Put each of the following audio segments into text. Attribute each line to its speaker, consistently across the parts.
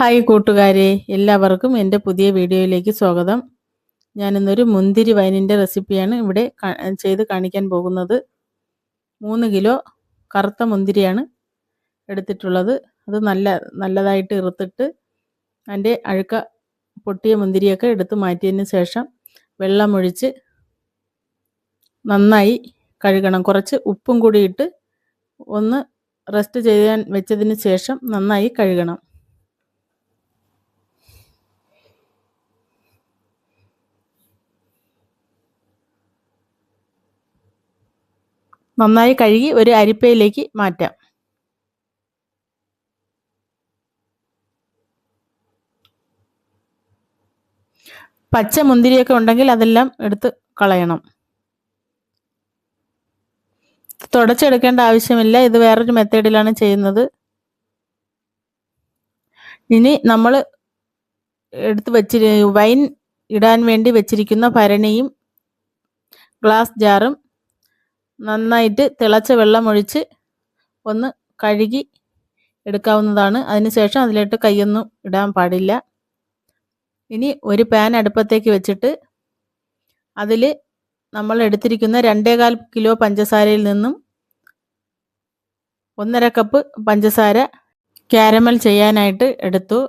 Speaker 1: Hi കൂട്ടുകാരെ എല്ലാവർക്കും എന്റെ പുതിയ വീഡിയോയിലേക്ക് സ്വാഗതം. ഞാനിന്നൊരു മുന്തിരി വൈനിന്റെ റെസിപ്പിയാണ് ഇവിടെ ചെയ്ത് കാണിക്കാൻ പോകുന്നത്. മൂന്ന് കിലോ കറുത്ത മുന്തിരിയാണ് എടുത്തിട്ടുള്ളത്. അത് നല്ല നല്ലതായിട്ട് ഇറുത്തിട്ട് അതിന്റെ അഴുക്ക പൊട്ടിയ മുന്തിരിയൊക്കെ എടുത്ത് മാറ്റിയതിന് ശേഷം വെള്ളമൊഴിച്ച് നന്നായി കഴുകണം. കുറച്ച് ഉപ്പും കൂടിയിട്ട് ഒന്ന് റെസ്റ്റ് ചെയ്യാൻ വെച്ചതിന് ശേഷം നന്നായി കഴുകണം. നന്നായി കഴുകി ഒരു അരിപ്പയിലേക്ക് മാറ്റാം. പച്ച മുന്തിരിയൊക്കെ ഉണ്ടെങ്കിൽ അതെല്ലാം എടുത്ത് കളയണം. തുടച്ചെടുക്കേണ്ട ആവശ്യമില്ല. ഇത് വേറൊരു മെത്തേഡിലാണ് ചെയ്യുന്നത്. ഇനി നമ്മൾ എടുത്ത് വെച്ചി വൈൻ ഇടാൻ വേണ്ടി വെച്ചിരിക്കുന്ന ഭരണിയും ഗ്ലാസ് ജാറും നന്നായിട്ട് തിളച്ച വെള്ളം ഒഴിച്ച് ഒന്ന് കഴുകി എടുക്കാവുന്നതാണ്. അതിനുശേഷം അതിലോട്ട് കൈയൊന്നും ഇടാൻ പാടില്ല. ഇനി ഒരു പാൻ അടുപ്പത്തേക്ക് വെച്ചിട്ട് അതിൽ നമ്മൾ എടുത്തിരിക്കുന്ന രണ്ടേകാൽ കിലോ പഞ്ചസാരയിൽ നിന്നും ഒന്നര കപ്പ് പഞ്ചസാര ക്യാരമൽ ചെയ്യാനായിട്ട് എടുത്തു.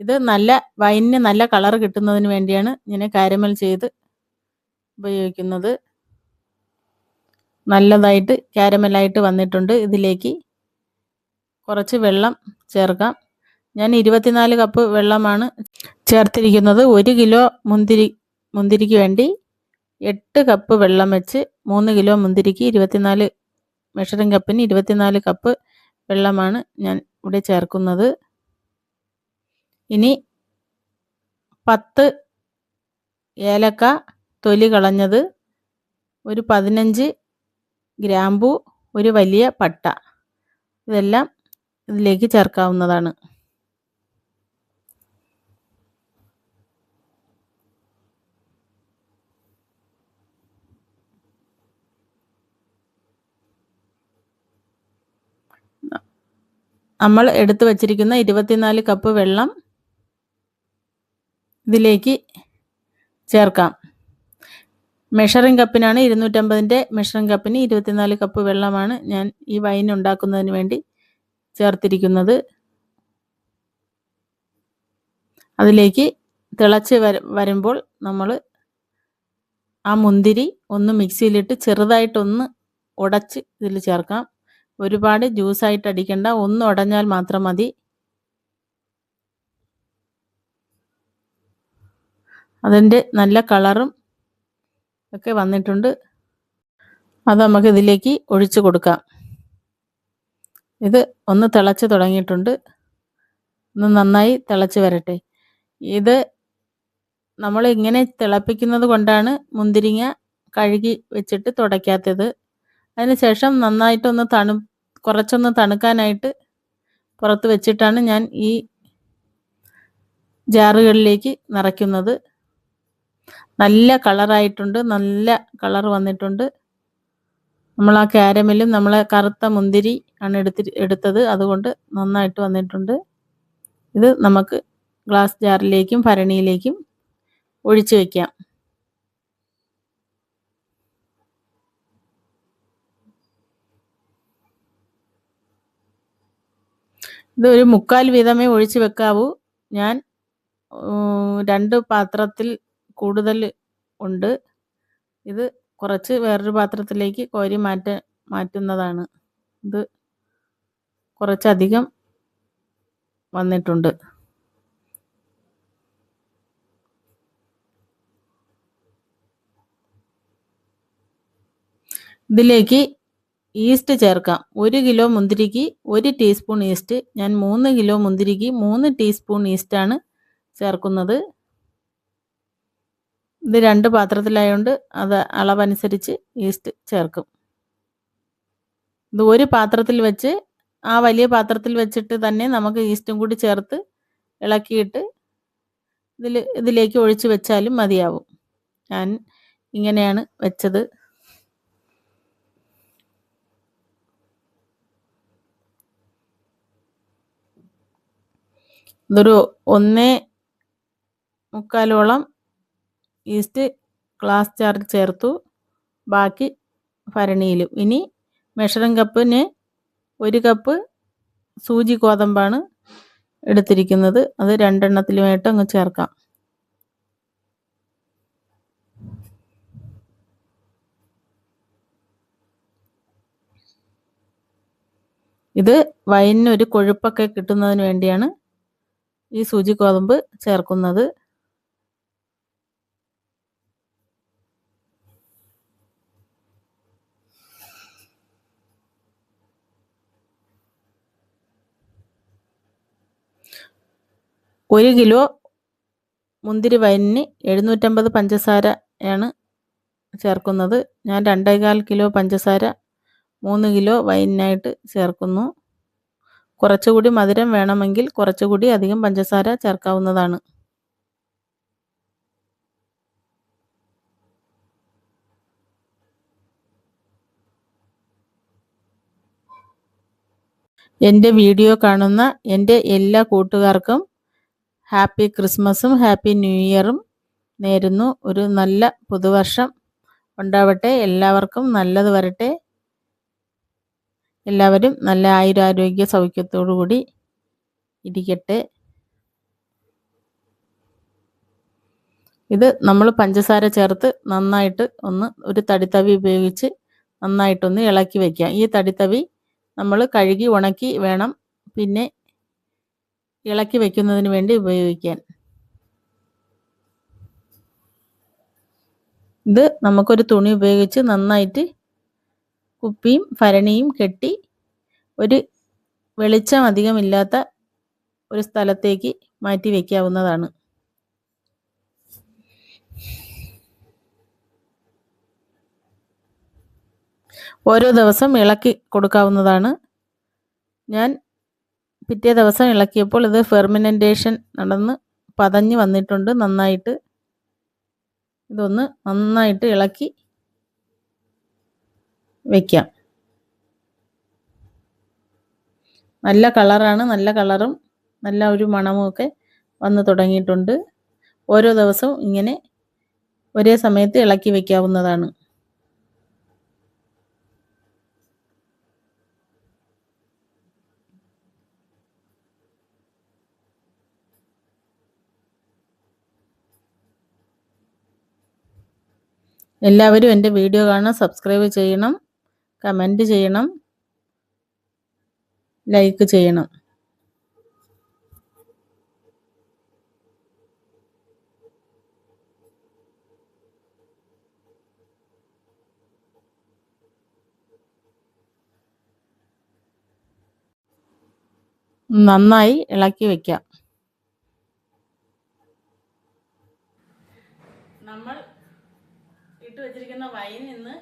Speaker 1: ഇത് നല്ല വൈനിന് നല്ല കളർ കിട്ടുന്നതിന് വേണ്ടിയാണ് ഇങ്ങനെ കാരമൽ ചെയ്ത് ഉപയോഗിക്കുന്നത്. നല്ലതായിട്ട് ക്യാരമലായിട്ട് വന്നിട്ടുണ്ട്. ഇതിലേക്ക് കുറച്ച് വെള്ളം ചേർക്കാം. ഞാൻ ഇരുപത്തിനാല് കപ്പ് വെള്ളമാണ് ചേർത്തിരിക്കുന്നത്. ഒരു കിലോ മുന്തിരി മുന്തിരിക്ക് വേണ്ടി എട്ട് കപ്പ് വെള്ളം വെച്ച് മൂന്ന് കിലോ മുന്തിരിക്ക് ഇരുപത്തിനാല് മെഷറിംഗ് കപ്പിന് ഇരുപത്തിനാല് കപ്പ് വെള്ളമാണ് ഞാൻ ഇവിടെ ചേർക്കുന്നത്. ഇനി പത്ത് ഏലക്ക തൊലി കളഞ്ഞത് ഒരു പതിനഞ്ച് ഗ്രാമ്പു ഒരു വലിയ പട്ട. ഇതെല്ലാം ഇതിലേക്ക് ചേർക്കാവുന്നതാണ്. നമ്മൾ എടുത്തു വച്ചിരിക്കുന്ന ഇരുപത്തിനാല് കപ്പ് വെള്ളം ഇതിലേക്ക് ചേർക്കാം. മെഷറിംഗ് കപ്പിനാണ് ഇരുന്നൂറ്റമ്പതിന്റെ മെഷറിംഗ് കപ്പിന് ഇരുപത്തിനാല് കപ്പ് വെള്ളമാണ് ഞാൻ ഈ വൈൻ ഉണ്ടാക്കുന്നതിന് വേണ്ടി ചേർത്തിരിക്കുന്നത്. അതിലേക്ക് തിളച്ച് വര വരുമ്പോൾ നമ്മൾ ആ മുന്തിരി ഒന്ന് മിക്സിയിലിട്ട് ചെറുതായിട്ടൊന്ന് ഉടച്ച് ഇതിൽ ചേർക്കാം. ഒരുപാട് ജ്യൂസായിട്ട് അടിക്കേണ്ട ഒന്ന് ഉടഞ്ഞാൽ മാത്രം മതി. അതിന്റെ നല്ല കളറും ഒക്കെ വന്നിട്ടുണ്ട്. അത് നമുക്ക് ഇതിലേക്ക് ഒഴിച്ചു കൊടുക്കാം. ഇത് ഒന്ന് തിളച്ച് തുടങ്ങിയിട്ടുണ്ട്. ഒന്ന് നന്നായി തിളച്ച് വരട്ടെ. ഇത് നമ്മൾ ഇങ്ങനെ തിളപ്പിക്കുന്നത് കൊണ്ടാണ് മുന്തിരിങ്ങ കഴുകി വെച്ചിട്ട് തുടയ്ക്കാത്തത്. അതിനുശേഷം നന്നായിട്ടൊന്ന് തണു കുറച്ചൊന്ന് തണുക്കാനായിട്ട് പുറത്ത് വെച്ചിട്ടാണ് ഞാൻ ഈ ജാറുകളിലേക്ക് നിറയ്ക്കുന്നത്. നല്ല കളറായിട്ടുണ്ട് നല്ല കളർ വന്നിട്ടുണ്ട്. നമ്മൾ ആ കാരമലും നമ്മൾ കറുത്ത മുന്തിരി ആണ് എടുത്തി എടുത്തത്. അതുകൊണ്ട് നന്നായിട്ട് വന്നിട്ടുണ്ട്. ഇത് നമുക്ക് ഗ്ലാസ് ജാറിലേക്കും ഭരണിയിലേക്കും ഒഴിച്ചു വയ്ക്കാം ഇത് ഒരു മുക്കാൽ വീതമേ ഒഴിച്ചു വെക്കാവൂ. ഞാൻ രണ്ട് പാത്രത്തിൽ കൂടുതൽ ഉണ്ട്. ഇത് കുറച്ച് വേറൊരു പാത്രത്തിലേക്ക് കോരി മാറ്റ മാറ്റുന്നതാണ്. ഇത് കുറച്ചധികം വന്നിട്ടുണ്ട്. ഇതിലേക്ക് ഈസ്റ്റ് ചേർക്കാം. ഒരു കിലോ മുന്തിരിക്ക് ഒരു ടീസ്പൂൺ ഈസ്റ്റ്. ഞാൻ മൂന്ന് കിലോ മുന്തിരിക്ക് മൂന്ന് ടീസ്പൂൺ ഈസ്റ്റാണ് ചേർക്കുന്നത്. ഇത് രണ്ട് പാത്രത്തിലായതുകൊണ്ട് അത് അളവനുസരിച്ച് ഈസ്റ്റ് ചേർക്കും. ഇത് ഒരു പാത്രത്തിൽ വെച്ച് ആ വലിയ പാത്രത്തിൽ വെച്ചിട്ട് തന്നെ നമുക്ക് ഈസ്റ്റും കൂടി ചേർത്ത് ഇളക്കിയിട്ട് ഇതിൽ ഇതിലേക്ക് ഒഴിച്ച് വെച്ചാലും മതിയാവും. ഞാൻ ഇങ്ങനെയാണ് വെച്ചത്. ഇതൊരു ഒന്നേ മുക്കാലോളം ഈസ്റ്റ് ഗ്ലാസ് ചാറിൽ ചേർത്തു. ബാക്കി ഭരണിയിലും. ഇനി മെഷറിംഗ് കപ്പിന് ഒരു കപ്പ് സൂചി ഗോതമ്പാണ് എടുത്തിരിക്കുന്നത്. അത് രണ്ടെണ്ണത്തിലുമായിട്ട് അങ്ങ് ചേർക്കാം. ഇത് വൈനൊരു കൊഴുപ്പൊക്കെ കിട്ടുന്നതിന് വേണ്ടിയാണ് ഈ സൂചി ഗോതമ്പ് ചേർക്കുന്നത്. ഒരു കിലോ മുന്തിരി വൈനിന് എഴുന്നൂറ്റമ്പത് പഞ്ചസാരയാണ് ചേർക്കുന്നത്. ഞാൻ രണ്ടേകാൽ കിലോ പഞ്ചസാര മൂന്ന് കിലോ വൈനായിട്ട് ചേർക്കുന്നു. കുറച്ചുകൂടി മധുരം വേണമെങ്കിൽ കുറച്ചുകൂടി അധികം പഞ്ചസാര ചേർക്കാവുന്നതാണ്. എന്റെ വീഡിയോ കാണുന്ന എന്റെ എല്ലാ കൂട്ടുകാർക്കും ഹാപ്പി ക്രിസ്മസും ഹാപ്പി ന്യൂ ഇയറും നേരുന്നു. ഒരു നല്ല പുതുവർഷം ഉണ്ടാവട്ടെ. എല്ലാവർക്കും നല്ലത് വരട്ടെ. എല്ലാവരും നല്ല ആയുരാരോഗ്യ സൗഖ്യത്തോടു കൂടി ഇരിക്കട്ടെ. ഇത് നമ്മൾ പഞ്ചസാര ചേർത്ത് നന്നായിട്ട് ഒന്ന് ഒരു തടിത്തവി ഉപയോഗിച്ച് നന്നായിട്ടൊന്ന് ഇളക്കി വയ്ക്കാം ഈ തടിത്തവി നമ്മൾ കഴുകി ഉണക്കി വേണം. പിന്നെ ഇളക്കി വയ്ക്കുന്നതിന് വേണ്ടി ഉപയോഗിക്കാൻ. ഇത് നമുക്കൊരു തുണി ഉപയോഗിച്ച് നന്നായിട്ട് കുപ്പിയും ഭരണിയും കെട്ടി ഒരു വെളിച്ചം അധികമില്ലാത്ത ഒരു സ്ഥലത്തേക്ക് മാറ്റി വയ്ക്കാവുന്നതാണ് ഓരോ ദിവസം ഇളക്കി കൊടുക്കാവുന്നതാണ്. ഞാൻ പിറ്റേ ദിവസം ഇളക്കിയപ്പോൾ ഇത് ഫെർമിനന്റേഷൻ നടന്ന് പതഞ്ഞ് വന്നിട്ടുണ്ട്. നന്നായിട്ട് ഇതൊന്ന് നന്നായിട്ട് ഇളക്കി വയ്ക്കാം നല്ല കളറാണ്. നല്ല കളറും നല്ല ഒരു മണമൊക്കെ വന്ന് തുടങ്ങിയിട്ടുണ്ട്. ഓരോ ദിവസവും ഇങ്ങനെ ഒരേ സമയത്ത് ഇളക്കി വയ്ക്കാവുന്നതാണ് എല്ലാവരും എന്റെ വീഡിയോ കാണാൻ സബ്സ്ക്രൈബ് ചെയ്യണം കമന്റ് ചെയ്യണം ലൈക്ക് ചെയ്യണം. നന്നായി ഇളക്കി വയ്ക്കാം നമ്മൾ ഇട്ട് വെച്ചിരിക്കുന്ന വൈൻ ഇന്ന്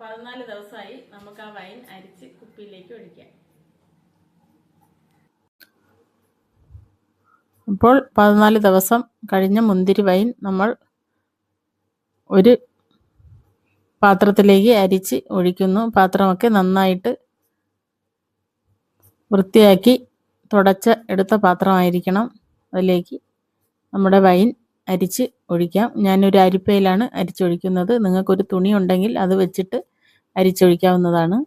Speaker 1: പതിനാല് ദിവസമായി നമുക്ക് ആ വൈൻ അരിച്ച് കുപ്പിയിലേക്ക് ഒഴിക്കാം. അപ്പോൾ പതിനാല് ദിവസം കഴിഞ്ഞ മുന്തിരി വൈൻ നമ്മൾ ഒരു പാത്രത്തിലേക്ക് അരിച്ച് ഒഴിക്കുന്നു. പാത്രമൊക്കെ നന്നായിട്ട് വൃത്തിയാക്കി തുടച്ച് എടുത്ത പാത്രമായിരിക്കണം അതിലേക്ക് നമ്മുടെ വൈൻ അരിച്ച് ഒഴിക്കാം. ഞാനൊരു അരിപ്പയിലാണ് അരിച്ചൊഴിക്കുന്നത്. നിങ്ങൾക്കൊരു തുണി ഉണ്ടെങ്കിൽ അത് വെച്ചിട്ട് അരിച്ചൊഴിക്കാവുന്നതാണ്.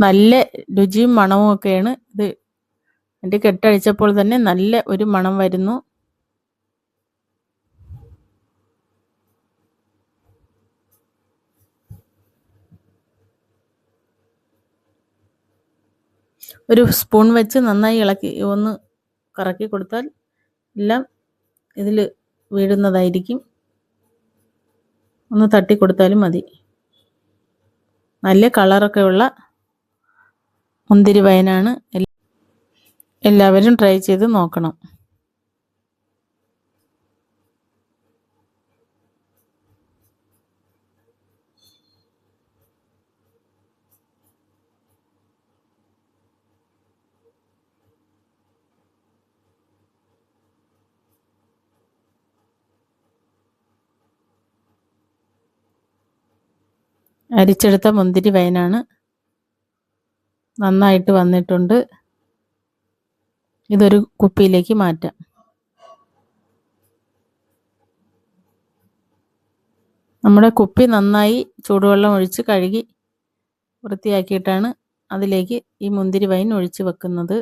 Speaker 1: നല്ല രുചിയും മണവും ഒക്കെയാണ് ഇത്. എന്റെ കെട്ടഴിച്ചപ്പോൾ തന്നെ നല്ല ഒരു മണം വരുന്നു. ഒരു സ്പൂൺ വെച്ച് നന്നായി ഇളക്കി ഒന്ന് കറക്കി കൊടുത്താൽ എല്ലാം ഇതിൽ വീഴുന്നതായിരിക്കും. ഒന്ന് തട്ടി കൊടുത്താലും മതി. നല്ല കളറൊക്കെ ഉള്ള മുന്തിരി വയനാണ്. എല്ലാവരും ട്രൈ ചെയ്ത് നോക്കണം. അരിച്ചെടുത്ത മുന്തിരി വൈനാണ്. നന്നായിട്ട് വന്നിട്ടുണ്ട്. ഇതൊരു കുപ്പിയിലേക്ക് മാറ്റാം. നമ്മുടെ കുപ്പി നന്നായി ചൂടുവെള്ളം ഒഴിച്ച് കഴുകി വൃത്തിയാക്കിയിട്ടാണ് അതിലേക്ക് ഈ മുന്തിരി വൈൻ ഒഴിച്ച് വെക്കുന്നത്.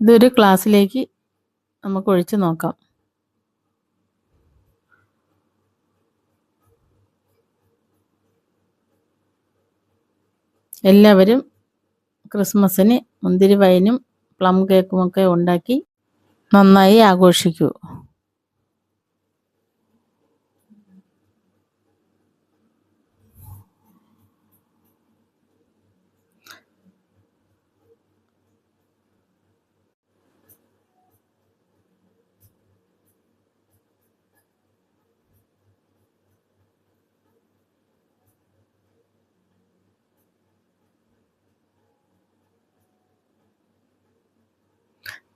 Speaker 1: ഇതൊരു ക്ലാസ്സിലേക്ക് നമുക്ക് ഒഴിച്ച് നോക്കാം. എല്ലാവരും ക്രിസ്മസിന് മുന്തിരി വൈനും പ്ലം കേക്കുമൊക്കെ ഉണ്ടാക്കി നന്നായി ആഘോഷിക്കൂ.